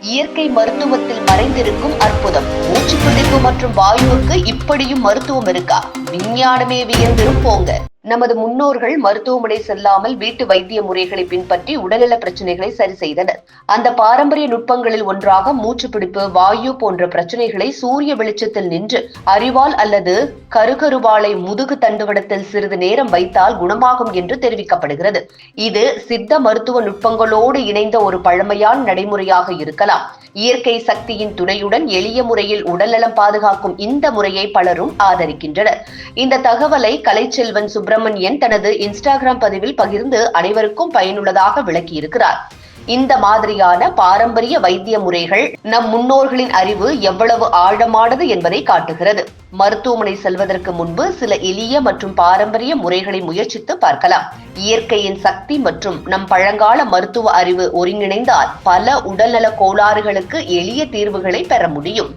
இயற்கை மருத்துவத்தில் மறைந்திருக்கும் அற்புதம். மூச்சு பிடிப்பு மற்றும் வாயுவுக்கு இப்படியும் மருத்துவம் இருக்கா? விஞ்ஞானமே வியந்திரும் போங்க. நமது முன்னோர்கள் மருத்துவமனை செல்லாமல் வீட்டு வைத்திய முறைகளை பின்பற்றி உடல்நல பிரச்சனைகளை சரி செய்தனர். அந்த பாரம்பரிய நுட்பங்களில் ஒன்றாக மூச்சு பிடிப்பு வாயு போன்ற பிரச்சனைகளை சூரிய வெளிச்சத்தில் நின்று அறிவால் அல்லது கருகருவாளை முதுகு தண்டுவடத்தில் சிறிது நேரம் வைத்தால் குணமாகும் என்று தெரிவிக்கப்படுகிறது. இது சித்த மருத்துவ நுட்பங்களோடு இணைந்த ஒரு பழமையான நடைமுறையாக இருக்கலாம். இயற்கை சக்தியின் துணையுடன் எளிய முறையில் உடல்நலம் பாதுகாக்கும் இந்த முறையை பலரும் ஆதரிக்கின்றனர். இந்த தகவலை கலைச்செல்வன் சுப்பிரமணியன் தனது இன்ஸ்டாகிராம் பதிவில் பகிர்ந்து அனைவருக்கும் பயனுள்ளதாக விளக்கியிருக்கிறார். இந்த மாதிரியான பாரம்பரிய வைத்திய முறைகள் நம் முன்னோர்களின் அறிவு எவ்வளவு ஆழமானது என்பதை காட்டுகிறது. மருத்துவமனை செல்வதற்கு முன்பு சில எளிய மற்றும் பாரம்பரிய முறைகளை முயற்சித்து பார்க்கலாம். இயற்கையின் சக்தி மற்றும் நம் பழங்கால மருத்துவ அறிவு ஒருங்கிணைந்தால் பல உடல்நல கோளாறுகளுக்கு எளிய தீர்வுகளை பெற முடியும்.